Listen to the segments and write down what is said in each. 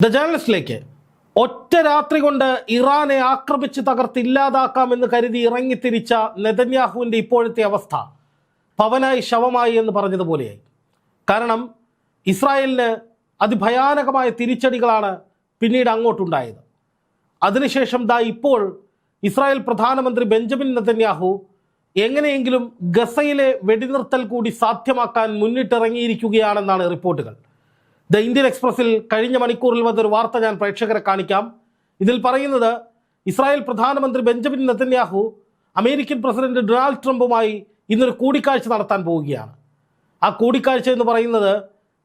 The ജേണലിസ്റ്റിലേക്ക് ഒറ്റ രാത്രി കൊണ്ട് ഇറാനെ ആക്രമിച്ച് തകർത്ത് ഇല്ലാതാക്കാമെന്ന് കരുതി ഇറങ്ങിത്തിരിച്ച നെതന്യാഹുവിന്റെ ഇപ്പോഴത്തെ അവസ്ഥ പവനായി ശവമായി എന്ന് പറഞ്ഞതുപോലെയായി. കാരണം ഇസ്രായേലിന് അതിഭയാനകമായ തിരിച്ചടികളാണ് പിന്നീട് അങ്ങോട്ടുണ്ടായത്. അതിനുശേഷം ദാ ഇപ്പോൾ ഇസ്രായേൽ പ്രധാനമന്ത്രി ബെഞ്ചമിൻ നെതന്യാഹു എങ്ങനെയെങ്കിലും ഗസയിലെ വെടിനിർത്തൽ കൂടി സാധ്യമാക്കാൻ മുന്നിട്ടിറങ്ങിയിരിക്കുകയാണെന്നാണ് റിപ്പോർട്ടുകൾ. ദ ഇന്ത്യൻ എക്സ്പ്രസിൽ കഴിഞ്ഞ മണിക്കൂറിൽ വന്നൊരു വാർത്ത ഞാൻ പ്രേക്ഷകരെ കാണിക്കാം. ഇതിൽ പറയുന്നത് ഇസ്രായേൽ പ്രധാനമന്ത്രി Benjamin Netanyahu American President Donald ട്രംപുമായി ഇന്നൊരു കൂടിക്കാഴ്ച നടത്താൻ പോവുകയാണ്. ആ കൂടിക്കാഴ്ച എന്ന് പറയുന്നത്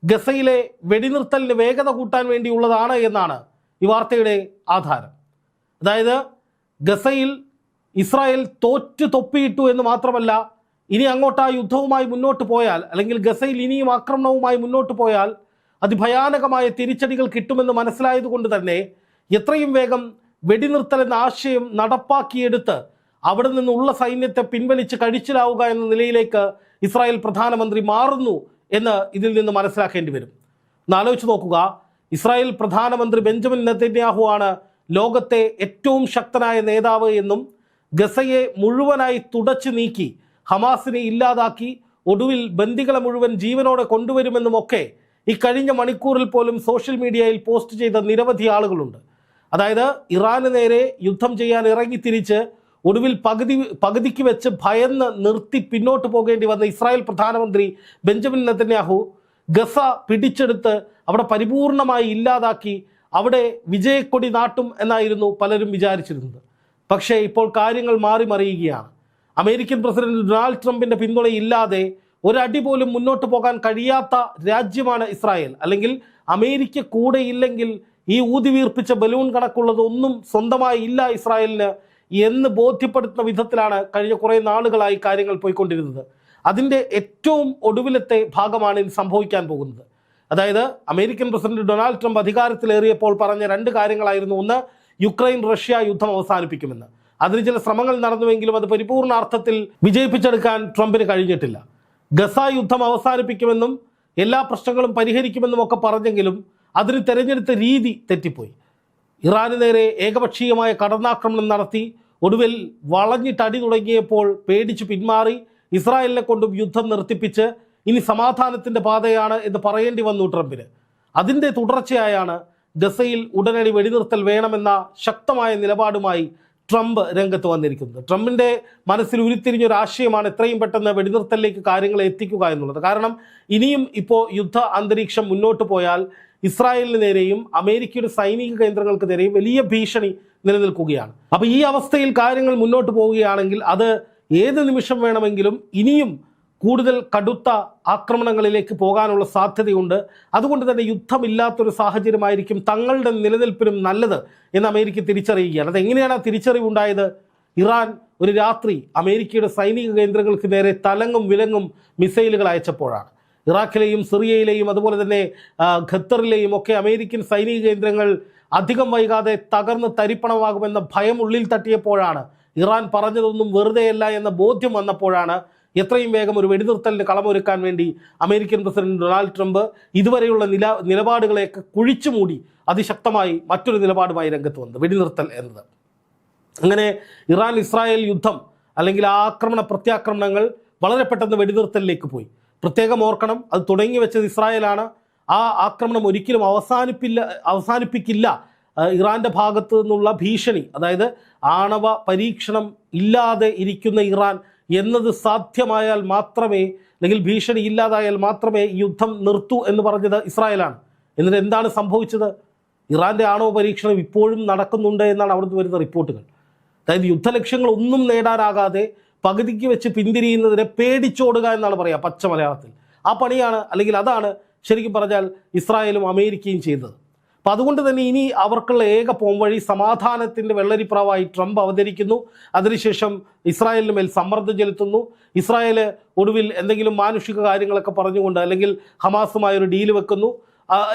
ഗസയിലെ വെടിനിർത്തലിന് വേഗത കൂട്ടാൻ വേണ്ടിയുള്ളതാണ് എന്നാണ് ഈ വാർത്തയുടെ ആധാരം. അതായത് ഗസയിൽ ഇസ്രായേൽ തോറ്റു തൊപ്പിയിട്ടു എന്ന് മാത്രമല്ല ഇനി അങ്ങോട്ട് ആ യുദ്ധവുമായി മുന്നോട്ട് പോയാൽ അല്ലെങ്കിൽ ഗസയിൽ ഇനിയും ആക്രമണവുമായി മുന്നോട്ട് പോയാൽ അതിഭയാനകമായ തിരിച്ചടികൾ കിട്ടുമെന്ന് മനസ്സിലായതുകൊണ്ട് തന്നെ എത്രയും വേഗം വെടിനിർത്തൽ എന്ന ആശയം നടപ്പാക്കിയെടുത്ത് അവിടെ നിന്നുള്ള സൈന്യത്തെ പിൻവലിച്ച് കഴിച്ചിലാവുക എന്ന നിലയിലേക്ക് ഇസ്രായേൽ പ്രധാനമന്ത്രി മാറുന്നു എന്ന് ഇതിൽ നിന്ന് മനസ്സിലാക്കേണ്ടി വരും. ഒന്ന് ആലോചിച്ച് നോക്കുക. ഇസ്രായേൽ പ്രധാനമന്ത്രി ബെഞ്ചമിൻ നെതന്യാഹു ആണ് ലോകത്തെ ഏറ്റവും ശക്തനായ നേതാവ് എന്നും ഗസയെ മുഴുവനായി തുടച്ചു നീക്കി ഹമാസിനെ ഇല്ലാതാക്കി ഒടുവിൽ ബന്ദികളെ മുഴുവൻ ജീവനോടെ കൊണ്ടുവരുമെന്നുമൊക്കെ ഈ കഴിഞ്ഞ മണിക്കൂറിൽ പോലും സോഷ്യൽ മീഡിയയിൽ പോസ്റ്റ് ചെയ്ത നിരവധി ആളുകളുണ്ട്. അതായത് ഇറാന് നേരെ യുദ്ധം ചെയ്യാൻ ഇറങ്ങിത്തിരിച്ച് ഒടുവിൽ പകുതി പകുതിക്ക് വെച്ച് ഭയന്ന് നിർത്തി പിന്നോട്ട് പോകേണ്ടി വന്ന ഇസ്രായേൽ പ്രധാനമന്ത്രി ബെഞ്ചമിൻ നെതന്യാഹു ഗസ പിടിച്ചെടുത്ത് അവിടെ പരിപൂർണമായി ഇല്ലാതാക്കി അവിടെ വിജയക്കൊടി നാട്ടും എന്നായിരുന്നു പലരും വിചാരിച്ചിരുന്നത്. പക്ഷേ ഇപ്പോൾ കാര്യങ്ങൾ മാറി മറിയുകയാണ് അമേരിക്കൻ പ്രസിഡന്റ് ഡൊണാൾഡ് ട്രംപിന്റെ പിന്തുണയില്ലാതെ ഒരടി പോലും മുന്നോട്ട് പോകാൻ കഴിയാത്ത രാജ്യമാണ് ഇസ്രായേൽ. അല്ലെങ്കിൽ അമേരിക്ക കൂടെയില്ലെങ്കിൽ ഈ ഊതി വീർപ്പിച്ച ബലൂൺ കണക്കുള്ളതൊന്നും സ്വന്തമായി ഇല്ല ഇസ്രായേലിന് എന്ന് ബോധ്യപ്പെടുത്തുന്ന വിധത്തിലാണ് കഴിഞ്ഞ കുറേ നാളുകളായി കാര്യങ്ങൾ പോയിക്കൊണ്ടിരുന്നത്. അതിന്റെ ഏറ്റവും ഒടുവിലത്തെ ഭാഗമാണ് ഇനി സംഭവിക്കാൻ പോകുന്നത്. അതായത് അമേരിക്കൻ പ്രസിഡന്റ് ഡൊണാൾഡ് ട്രംപ് അധികാരത്തിലേറിയപ്പോൾ പറഞ്ഞ രണ്ട് കാര്യങ്ങളായിരുന്നു. ഒന്ന് യുക്രൈൻ റഷ്യ യുദ്ധം അവസാനിപ്പിക്കുമെന്ന്. അതിന് ചില ശ്രമങ്ങൾ നടന്നുവെങ്കിലും അത് പരിപൂർണ അർത്ഥത്തിൽ വിജയിപ്പിച്ചെടുക്കാൻ ട്രംപിന് കഴിഞ്ഞിട്ടില്ല. ഗസ യുദ്ധം അവസാനിപ്പിക്കുമെന്നും എല്ലാ പ്രശ്നങ്ങളും പരിഹരിക്കുമെന്നും ഒക്കെ പറഞ്ഞെങ്കിലും അതിന് തെരഞ്ഞെടുത്ത രീതി തെറ്റിപ്പോയി. ഇറാന് നേരെ ഏകപക്ഷീയമായ കടന്നാക്രമണം നടത്തി ഒടുവിൽ വളഞ്ഞിട്ടടി തുടങ്ങിയപ്പോൾ പേടിച്ചു പിന്മാറി ഇസ്രായേലിനെ കൊണ്ടും യുദ്ധം നിർത്തിപ്പിച്ച് ഇനി സമാധാനത്തിന്റെ പാതയാണ് എന്ന് പറയേണ്ടി വന്നു ട്രംപിന്. അതിന്റെ തുടർച്ചയായാണ് ഗസയിൽ ഉടനടി വെടിനിർത്തൽ വേണമെന്ന ശക്തമായ നിലപാടുമായി ട്രംപ് രംഗത്ത് വന്നിരിക്കുന്നത്. ട്രംപിന്റെ മനസ്സിൽ ഉരുത്തിരിഞ്ഞൊരു ആശയമാണ് എത്രയും പെട്ടെന്ന് വെടിനിർത്തലിലേക്ക് കാര്യങ്ങളെ എത്തിക്കുക എന്നുള്ളത്. കാരണം ഇനിയും ഇപ്പോൾ യുദ്ധ അന്തരീക്ഷം മുന്നോട്ട് പോയാൽ ഇസ്രായേലിന് നേരെയും അമേരിക്കയുടെ സൈനിക കേന്ദ്രങ്ങൾക്ക് നേരെയും വലിയ ഭീഷണി നിലനിൽക്കുകയാണ്. അപ്പോൾ ഈ അവസ്ഥയിൽ കാര്യങ്ങൾ മുന്നോട്ട് പോവുകയാണെങ്കിൽ അത് ഏത് നിമിഷം വേണമെങ്കിലും ഇനിയും കൂടുതൽ കടുത്ത ആക്രമണങ്ങളിലേക്ക് പോകാനുള്ള സാധ്യതയുണ്ട്. അതുകൊണ്ട് തന്നെ യുദ്ധമില്ലാത്തൊരു സാഹചര്യമായിരിക്കും തങ്ങളുടെ നിലനിൽപ്പിനും നല്ലത് എന്ന് അമേരിക്ക തിരിച്ചറിയുകയാണ്. അതെങ്ങനെയാണ് ആ തിരിച്ചറിവുണ്ടായത്? ഇറാൻ ഒരു രാത്രി അമേരിക്കയുടെ സൈനിക കേന്ദ്രങ്ങൾക്ക് നേരെ തലങ്ങും വിലങ്ങും മിസൈലുകൾ അയച്ചപ്പോഴാണ്. ഇറാഖിലെയും സിറിയയിലെയും അതുപോലെ തന്നെ ഖത്തറിലെയും ഒക്കെ അമേരിക്കൻ സൈനിക കേന്ദ്രങ്ങൾ അധികം വൈകാതെ തകർന്ന് തരിപ്പണമാകുമെന്ന ഭയം ഉള്ളിൽ തട്ടിയപ്പോഴാണ്. ഇറാൻ പറഞ്ഞതൊന്നും വെറുതെയല്ല എന്ന ബോധ്യം വന്നപ്പോഴാണ് എത്രയും വേഗം ഒരു വെടിനിർത്തലിന് കളമൊരുക്കാൻ വേണ്ടി അമേരിക്കൻ പ്രസിഡന്റ് ഡൊണാൾഡ് ട്രംപ് ഇതുവരെയുള്ള നില നിലപാടുകളെയൊക്കെ കുഴിച്ചു മൂടി അതിശക്തമായി മറ്റൊരു നിലപാടുമായി രംഗത്ത് വന്നത് വെടിനിർത്തൽ എന്നത്. അങ്ങനെ ഇറാൻ ഇസ്രായേൽ യുദ്ധം അല്ലെങ്കിൽ ആക്രമണ പ്രത്യാക്രമണങ്ങൾ വളരെ പെട്ടെന്ന് വെടിനിർത്തലിലേക്ക് പോയി. പ്രത്യേകം ഓർക്കണം അത് തുടങ്ങി വെച്ചത് ഇസ്രായേലാണ്. ആ ആക്രമണം ഒരിക്കലും അവസാനിപ്പില്ല അവസാനിപ്പിക്കില്ല. ഇറാന്റെ ഭാഗത്തു നിന്നുള്ള ഭീഷണി അതായത് ആണവ പരീക്ഷണം ഇല്ലാതെ ഇരിക്കുന്ന ഇറാൻ എന്നത് സാധ്യമായാൽ മാത്രമേ അല്ലെങ്കിൽ ഭീഷണി ഇല്ലാതായാൽ മാത്രമേ യുദ്ധം നിർത്തൂ എന്ന് പറഞ്ഞത് ഇസ്രായേലാണ്. എന്നിട്ട് എന്താണ് സംഭവിച്ചത്? ഇറാന്റെ ആണവ പരീക്ഷണം ഇപ്പോഴും നടക്കുന്നുണ്ട് എന്നാണ് അവിടുന്ന് വരുന്ന റിപ്പോർട്ടുകൾ. അതായത് യുദ്ധലക്ഷ്യങ്ങൾ ഒന്നും നേടാനാകാതെ പകുതിക്ക് വെച്ച് പിന്തിരിയുന്നതിനെ പേടിച്ചോടുക എന്നാണ് പറയുക പച്ച മലയാളത്തിൽ. ആ പണിയാണ് അല്ലെങ്കിൽ അതാണ് ശരിക്കും പറഞ്ഞാൽ ഇസ്രായേലും അമേരിക്കയും ചെയ്തത്. അപ്പം അതുകൊണ്ട് തന്നെ ഇനി അവർക്കുള്ള ഏക പോംവഴി സമാധാനത്തിന്റെ വെള്ളരിപ്രാവായി ട്രംപ് അവതരിക്കുന്നു. അതിനുശേഷം ഇസ്രായേലിന് മേൽ സമ്മർദ്ദം ചെലുത്തുന്നു. ഇസ്രായേൽ ഒടുവിൽ എന്തെങ്കിലും മാനുഷിക കാര്യങ്ങളൊക്കെ പറഞ്ഞുകൊണ്ട് അല്ലെങ്കിൽ ഹമാസുമായൊരു ഡീൽ വെക്കുന്നു.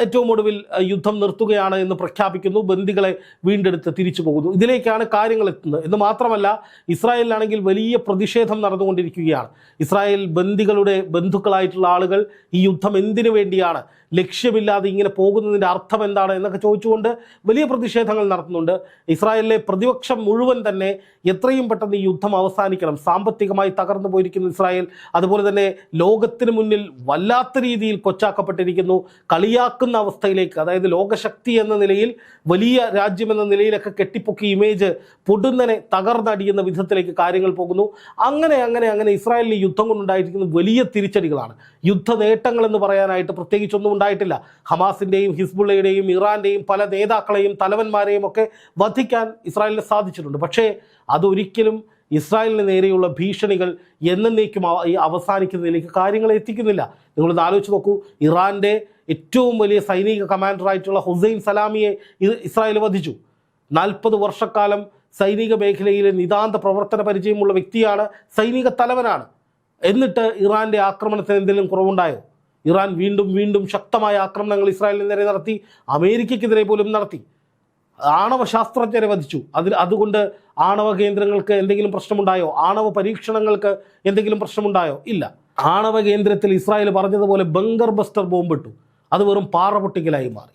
ഏറ്റവും ഒടുവിൽ യുദ്ധം നിർത്തുകയാണ് എന്ന് പ്രഖ്യാപിക്കുന്നു. ബന്ദികളെ വീണ്ടെടുത്ത് തിരിച്ചു പോകുന്നു. ഇതിലേക്കാണ് കാര്യങ്ങൾ എത്തുന്നത്. എന്ന് മാത്രമല്ല ഇസ്രായേലിലാണെങ്കിൽ വലിയ പ്രതിഷേധം നടന്നുകൊണ്ടിരിക്കുകയാണ്. ഇസ്രായേൽ ബന്ദികളുടെ ബന്ധുക്കളായിട്ടുള്ള ആളുകൾ ഈ യുദ്ധം എന്തിനു വേണ്ടിയാണ്? ലക്ഷ്യമില്ലാതെ ഇങ്ങനെ പോകുന്നതിന്റെ അർത്ഥം എന്താണ് എന്നൊക്കെ ചോദിച്ചുകൊണ്ട് വലിയ പ്രതിഷേധങ്ങൾ നടത്തുന്നുണ്ട്. ഇസ്രായേലിലെ പ്രതിപക്ഷം മുഴുവൻ തന്നെ എത്രയും പെട്ടെന്ന് ഈ യുദ്ധം അവസാനിക്കണം. സാമ്പത്തികമായി തകർന്നു പോയിരിക്കുന്ന ഇസ്രായേൽ. അതുപോലെ തന്നെ ലോകത്തിന് മുന്നിൽ വല്ലാത്ത രീതിയിൽ കൊച്ചാക്കപ്പെട്ടിരിക്കുന്നു. കളിയാക്കുന്ന അവസ്ഥയിലേക്ക് അതായത് ലോകശക്തി എന്ന നിലയിൽ വലിയ രാജ്യം എന്ന നിലയിലൊക്കെ കെട്ടിപ്പൊക്കി ഇമേജ് പൊടുന്നനെ തകർന്നടിയുന്ന വിധത്തിലേക്ക് കാര്യങ്ങൾ പോകുന്നു. അങ്ങനെ അങ്ങനെ അങ്ങനെ ഇസ്രായേലിന് യുദ്ധം കൊണ്ടുണ്ടായിരിക്കുന്ന വലിയ തിരിച്ചടികളാണ്. യുദ്ധ നേട്ടങ്ങൾ എന്ന് പറയാനായിട്ട് പ്രത്യേകിച്ചൊന്നും ഉണ്ടായിട്ടില്ല. ഹമാസിന്റെയും ഹിസ്ബുള്ളയുടെയും ഇറാന്റെയും പല നേതാക്കളെയും തലവന്മാരെയും ഒക്കെ വധിക്കാൻ ഇസ്രായേലിന് സാധിച്ചിട്ടുണ്ട്. പക്ഷേ അതൊരിക്കലും ഇസ്രായേലിന് നേരെയുള്ള ഭീഷണികൾ എന്നേക്കും അവസാനിക്കുന്നതിലേക്ക് കാര്യങ്ങൾ എത്തിക്കുന്നില്ല. നിങ്ങളൊന്ന് ആലോചിച്ച് നോക്കൂ. ഇറാന്റെ ഏറ്റവും വലിയ സൈനിക കമാൻഡറായിട്ടുള്ള ഹുസൈൻ സലാമിയെ ഇസ്രായേൽ വധിച്ചു. നാൽപ്പത് വർഷക്കാലം സൈനിക മേഖലയിലെ നിതാന്ത പ്രവർത്തന പരിചയമുള്ള വ്യക്തിയാണ് സൈനിക തലവനാണ്. എന്നിട്ട് ഇറാന്റെ ആക്രമണത്തിന് എന്തെങ്കിലും കുറവുണ്ടായോ? ഇറാൻ വീണ്ടും വീണ്ടും ശക്തമായ ആക്രമണങ്ങൾ ഇസ്രായേലിനെതിരെ നടത്തി അമേരിക്കയ്ക്കെതിരെ പോലും നടത്തി. ആണവ ശാസ്ത്രജ്ഞരെ വധിച്ചു. അതിൽ അതുകൊണ്ട് ആണവ കേന്ദ്രങ്ങൾക്ക് എന്തെങ്കിലും പ്രശ്നമുണ്ടായോ? ആണവ പരീക്ഷണങ്ങൾക്ക് എന്തെങ്കിലും പ്രശ്നമുണ്ടായോ? ഇല്ല. ആണവ കേന്ദ്രത്തിൽ ഇസ്രായേൽ പറഞ്ഞതുപോലെ ബംഗർ ബസ്റ്റർ ബോംബിട്ടു. അത് വെറും പാറ പൊട്ടിക്കലായി മാറി.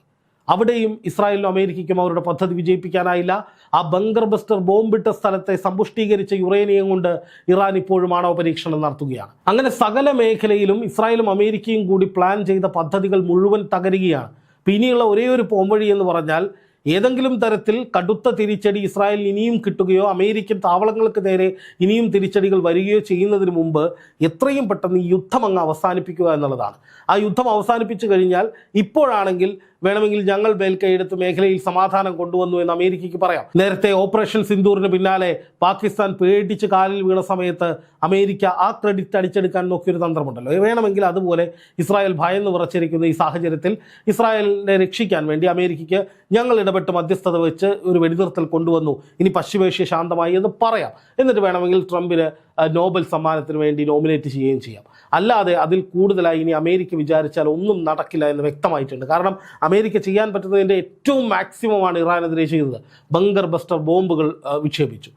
അവിടെയും ഇസ്രായേലിനും അമേരിക്കയ്ക്കും അവരുടെ പദ്ധതി വിജയിപ്പിക്കാനായില്ല. ആ ബങ്കർ ബസ്റ്റർ ബോംബിട്ട സ്ഥലത്തെ സമ്പുഷ്ടീകരിച്ച യുറേനിയം കൊണ്ട് ഇറാൻ ഇപ്പോഴും ആണവ പരീക്ഷണം നടത്തുകയാണ്. അങ്ങനെ സകല മേഖലയിലും ഇസ്രായേലും അമേരിക്കയും കൂടി പ്ലാൻ ചെയ്ത പദ്ധതികൾ മുഴുവൻ തകരുകയാണ്. പിന്നെയുള്ള ഒരേ ഒരു പോംവഴി എന്ന് പറഞ്ഞാൽ ഏതെങ്കിലും തരത്തിൽ കടുത്ത തിരിച്ചടി ഇസ്രായേൽ ഇനിയും കിട്ടുകയോ അമേരിക്കൻ താവളങ്ങൾക്ക് നേരെ ഇനിയും തിരിച്ചടികൾ വരികയോ ചെയ്യുന്നതിന് മുമ്പ് എത്രയും പെട്ടെന്ന് ഈ യുദ്ധം അങ്ങ് അവസാനിപ്പിക്കുക എന്നുള്ളതാണ്. ആ യുദ്ധം അവസാനിപ്പിച്ചു കഴിഞ്ഞാൽ ഇപ്പോഴാണെങ്കിൽ വേണമെങ്കിൽ ഞങ്ങൾ മേൽക്കൈയെടുത്ത് മേഖലയിൽ സമാധാനം കൊണ്ടുവന്നു എന്ന് അമേരിക്കയ്ക്ക് പറയാം. നേരത്തെ ഓപ്പറേഷൻ സിന്ദൂറിന് പിന്നാലെ പാകിസ്ഥാൻ പേടിച്ച് കാലിൽ വീണ സമയത്ത് അമേരിക്ക ആ ക്രെഡിറ്റ് അടിച്ചെടുക്കാൻ നോക്കിയൊരു തന്ത്രമുണ്ടല്ലോ. വേണമെങ്കിൽ അതുപോലെ ഇസ്രായേൽ ഭയന്ന് വിറച്ചിരിക്കുന്ന ഈ സാഹചര്യത്തിൽ ഇസ്രായേലിനെ രക്ഷിക്കാൻ വേണ്ടി അമേരിക്കയ്ക്ക് ഞങ്ങൾ ഇടപെട്ട് മധ്യസ്ഥത വെച്ച് ഒരു വെടിനിർത്തൽ കൊണ്ടുവന്നു. ഇനി പശ്ചിമേഷ്യ ശാന്തമായി എന്ന് പറയാം. എന്നിട്ട് വേണമെങ്കിൽ ട്രംപിന് നോബൽ സമ്മാനത്തിന് വേണ്ടി നോമിനേറ്റ് ചെയ്യുകയും ചെയ്യാം. അല്ലാതെ അതിൽ കൂടുതലായി ഇനി അമേരിക്ക വിചാരിച്ചാൽ ഒന്നും നടക്കില്ല എന്ന് വ്യക്തമായിട്ടുണ്ട്. കാരണം അമേരിക്ക ചെയ്യാൻ പറ്റുന്നതിന്റെ ഏറ്റവും മാക്സിമമാണ് ഇറാനെതിരെ ചെയ്തത്. ബങ്കർ ബസ്റ്റർ ബോംബുകൾ വിക്ഷേപിച്ചു.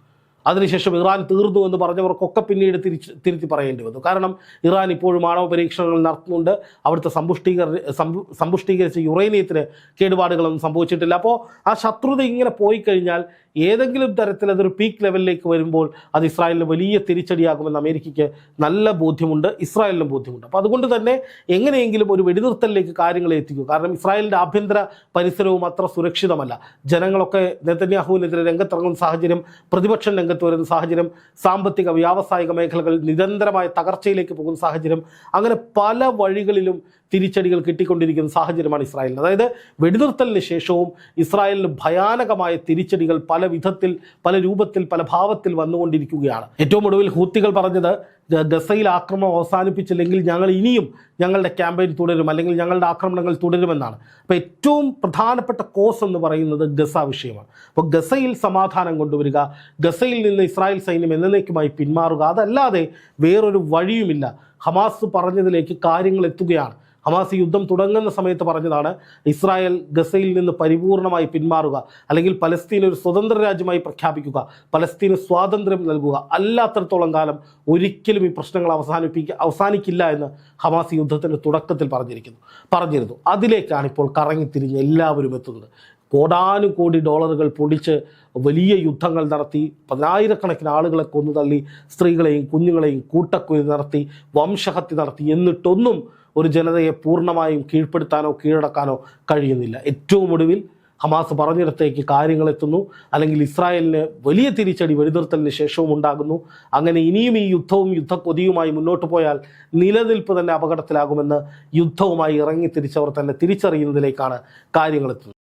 അതിനുശേഷം ഇറാൻ തീർന്നു എന്ന് പറഞ്ഞവർക്കൊക്കെ പിന്നീട് തിരിച്ച് തിരുത്തി പറയേണ്ടി വന്നു. കാരണം ഇറാൻ ഇപ്പോഴും ആണവ പരീക്ഷണങ്ങൾ നടത്തുന്നുണ്ട്. അവിടുത്തെ സമ്പുഷ്ടീകര സമ്പു സമ്പുഷ്ടീകരിച്ച യുറേനിയത്തിന് കേടുപാടുകളൊന്നും സംഭവിച്ചിട്ടില്ല. അപ്പോൾ ആ ശത്രുത ഇങ്ങനെ പോയി കഴിഞ്ഞാൽ ഏതെങ്കിലും തരത്തിൽ അതൊരു പീക്ക് ലെവലിലേക്ക് വരുമ്പോൾ അത് ഇസ്രായേലിന് വലിയ തിരിച്ചടിയാകുമെന്ന് അമേരിക്കയ്ക്ക് നല്ല ബോധ്യമുണ്ട്. ഇസ്രായേലിനും ബോധ്യമുണ്ട്. അപ്പോൾ അതുകൊണ്ട് തന്നെ എങ്ങനെയെങ്കിലും ഒരു വെടിനിർത്തലിലേക്ക് കാര്യങ്ങളെ എത്തിക്കും. കാരണം ഇസ്രായേലിന്റെ ആഭ്യന്തര പരിസരവും അത്ര സുരക്ഷിതമല്ല. ജനങ്ങളൊക്കെ നെതന്യാഹുവിനെതിരെ രംഗത്തിറങ്ങുന്ന സാഹചര്യം പ്രതിപക്ഷം രംഗത്ത് വരുന്ന സാഹചര്യം സാമ്പത്തിക വ്യാവസായിക മേഖലകൾ നിരന്തരമായ തകർച്ചയിലേക്ക് പോകുന്ന സാഹചര്യം അങ്ങനെ പല വഴികളിലും തിരിച്ചടികൾ കിട്ടിക്കൊണ്ടിരിക്കുന്ന സാഹചര്യമാണ് ഇസ്രായേലിന്. അതായത് വെടിനിർത്തലിന് ശേഷവും ഇസ്രായേലിന് ഭയാനകമായ തിരിച്ചടികൾ പല വിധത്തിൽ പല രൂപത്തിൽ പല ഭാവത്തിൽ വന്നുകൊണ്ടിരിക്കുകയാണ്. ഏറ്റവും ഒടുവിൽ ഹൂത്തികൾ പറഞ്ഞത് ഗസയിൽ ആക്രമണം അവസാനിപ്പിച്ചില്ലെങ്കിൽ ഞങ്ങൾ ഇനിയും ഞങ്ങളുടെ ക്യാമ്പയിൻ തുടരും അല്ലെങ്കിൽ ഞങ്ങളുടെ ആക്രമണങ്ങൾ തുടരുമെന്നാണ്. അപ്പോൾ ഏറ്റവും പ്രധാനപ്പെട്ട കോസ് എന്ന് പറയുന്നത് ഗസ വിഷയമാണ്. അപ്പോൾ ഗസയിൽ സമാധാനം കൊണ്ടുവരിക ഗസയിൽ നിന്ന് ഇസ്രായേൽ സൈന്യം എന്നേക്കുമായി പിന്മാറുക അതല്ലാതെ വേറൊരു വഴിയുമില്ല. ഹമാസ് പറഞ്ഞതിലേക്ക് കാര്യങ്ങൾ എത്തുകയാണ്. ഹമാസ് യുദ്ധം തുടങ്ങുന്ന സമയത്ത് പറഞ്ഞതാണ് ഇസ്രായേൽ ഗസയിൽ നിന്ന് പരിപൂർണമായി പിന്മാറുക അല്ലെങ്കിൽ പലസ്തീൻ ഒരു സ്വതന്ത്ര രാജ്യമായി പ്രഖ്യാപിക്കുക പലസ്തീന് സ്വാതന്ത്ര്യം നൽകുക അല്ലാത്തടത്തോളം കാലം ഒരിക്കലും ഈ പ്രശ്നങ്ങൾ അവസാനിപ്പിക്ക അവസാനിക്കില്ല എന്ന് ഹമാസ് യുദ്ധത്തിന്റെ തുടക്കത്തിൽ പറഞ്ഞിരിക്കുന്നു പറഞ്ഞിരുന്നു. അതിലേക്കാണ് ഇപ്പോൾ കറങ്ങിത്തിരിഞ്ഞ് എല്ലാവരും എത്തുന്നത്. കോടാനുകോടി ഡോളറുകൾ പൊടിച്ച് വലിയ യുദ്ധങ്ങൾ നടത്തി പതിനായിരക്കണക്കിന് ആളുകളെ കൊന്നു തള്ളി സ്ത്രീകളെയും കുഞ്ഞുങ്ങളെയും കൂട്ടക്കുരി നടത്തി വംശഹത്യ നടത്തി എന്നിട്ടൊന്നും ഒരു ജനതയെ പൂർണമായും കീഴ്പ്പെടുത്താനോ കീഴടക്കാനോ കഴിയുന്നില്ല. ഏറ്റവും ഒടുവിൽ ഹമാസ് പറഞ്ഞിടത്തേക്ക് കാര്യങ്ങളെത്തുന്നു അല്ലെങ്കിൽ ഇസ്രായേലിന് വലിയ തിരിച്ചടി വെടിനിർത്തലിന് ശേഷവും ഉണ്ടാകുന്നു. അങ്ങനെ ഇനിയും ഈ യുദ്ധവും യുദ്ധക്കൊതിയുമായി മുന്നോട്ട് പോയാൽ നിലനിൽപ്പ് തന്നെ അപകടത്തിലാകുമെന്ന് യുദ്ധവുമായി ഇറങ്ങി തിരിച്ചവർ തന്നെ തിരിച്ചറിയുന്നതിലേക്കാണ് കാര്യങ്ങൾ എത്തുന്നത്.